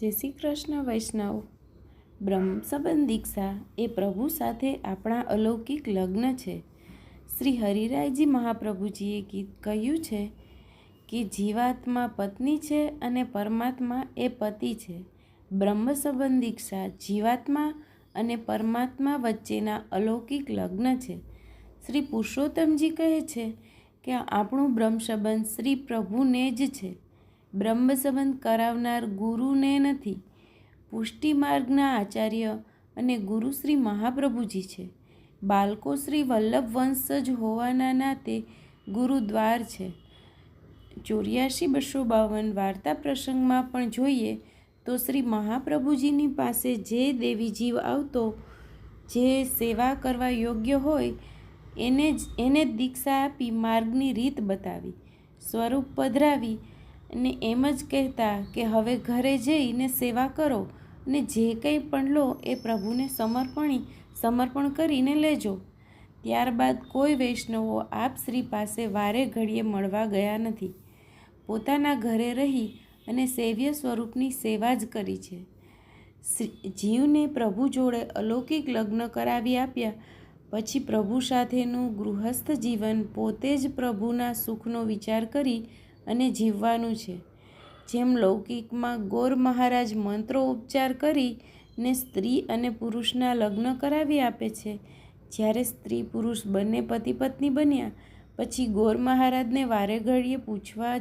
જય શ્રી કૃષ્ણ, વૈષ્ણવ. બ્રહ્મ સંબંધ દીક્ષા એ પ્રભુ સાથે આપણા અલૌકિક લગ્ન છે. શ્રી હરિરાયજી મહાપ્રભુજીએ કહ્યું છે કે જીવાત્મા પત્ની છે અને પરમાત્મા એ પતિ છે. બ્રહ્મ સંબંધ દીક્ષા જીવાત્મા અને પરમાત્મા વચ્ચેના અલૌકિક લગ્ન છે. શ્રી પુરુષોત્તમજી કહે છે કે આપણું બ્રહ્મ સંબંધ શ્રી પ્રભુને જ છે. બ્રહ્મ સંબંધ કરાવનાર ગુરુને નથી. પુષ્ટિ માર્ગના આચાર્ય અને ગુરુ શ્રી મહાપ્રભુજી છે. બાળકો શ્રી વલ્લભ વંશજ હોવાના નાતે ગુરુદ્વાર છે. ચોર્યાસી બસો બાવન વાર્તા પ્રસંગમાં પણ જોઈએ તો શ્રી મહાપ્રભુજીની પાસે જે દેવી જીવ આવતો, જે સેવા કરવા યોગ્ય હોય, એને જ એને દીક્ષા આપી માર્ગની રીત બતાવી. સ્વરૂપ પધરાવી અને એમ જ કહેતા કે હવે ઘરે જઈને સેવા કરો અને જે કંઈ પણ લો એ પ્રભુને સમર્પણી, સમર્પણ કરીને લેજો. ત્યારબાદ કોઈ વૈષ્ણવો આપ શ્રી પાસે વારે ઘડીએ મળવા ગયા નથી. પોતાના ઘરે રહી અને સેવ્ય સ્વરૂપની સેવા જ કરી છે. જીવને પ્રભુ જોડે અલૌકિક લગ્ન કરાવી આપ્યા, પછી પ્રભુ સાથેનું ગૃહસ્થ જીવન પોતે જ પ્રભુના સુખનો વિચાર કરી અને જીવવાનું છે. જેમ લૌકિકમાં ગોર મહારાજ મંત્રો ઉપચાર કરીને સ્ત્રી અને પુરુષના લગ્ન કરાવી આપે છે. જ્યારે સ્ત્રી પુરુષ બંને પતિ પત્ની બન્યા, પછી ગોર મહારાજને વારે ઘડીએ પૂછવા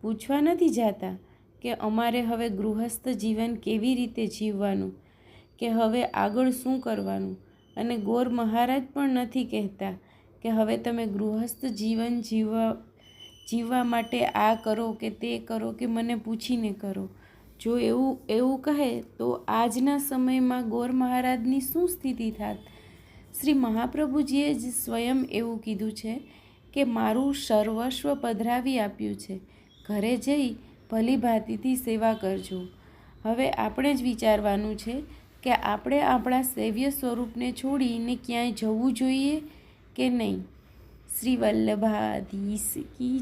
પૂછવા નથી જાતા કે અમારે હવે ગૃહસ્થ જીવન કેવી રીતે જીવવાનું, કે હવે આગળ શું કરવાનું? અને ગોર મહારાજ પણ નથી કહેતા કે હવે તમે ગૃહસ્થ જીવન જીવવા જીવવા માટે આ કરો કે તે કરો કે મને પૂછીને કરો. જો એવું એવું કહે તો આજના સમયમાં ગોર મહારાજની શું સ્થિતિ થાત? શ્રી મહાપ્રભુજીએ જ સ્વયં એવું કીધું છે કે મારું સર્વસ્વ પધરાવી આપ્યું છે. ઘરે જઈ ભલી ભાતીથી સેવા કરજો. હવે આપણે જ વિચારવાનું છે કે આપણે આપણા સેવ્ય સ્વરૂપને છોડીને ક્યાંય જવું જોઈએ કે નહીં? શ્રી વલ્લભાધીશ કી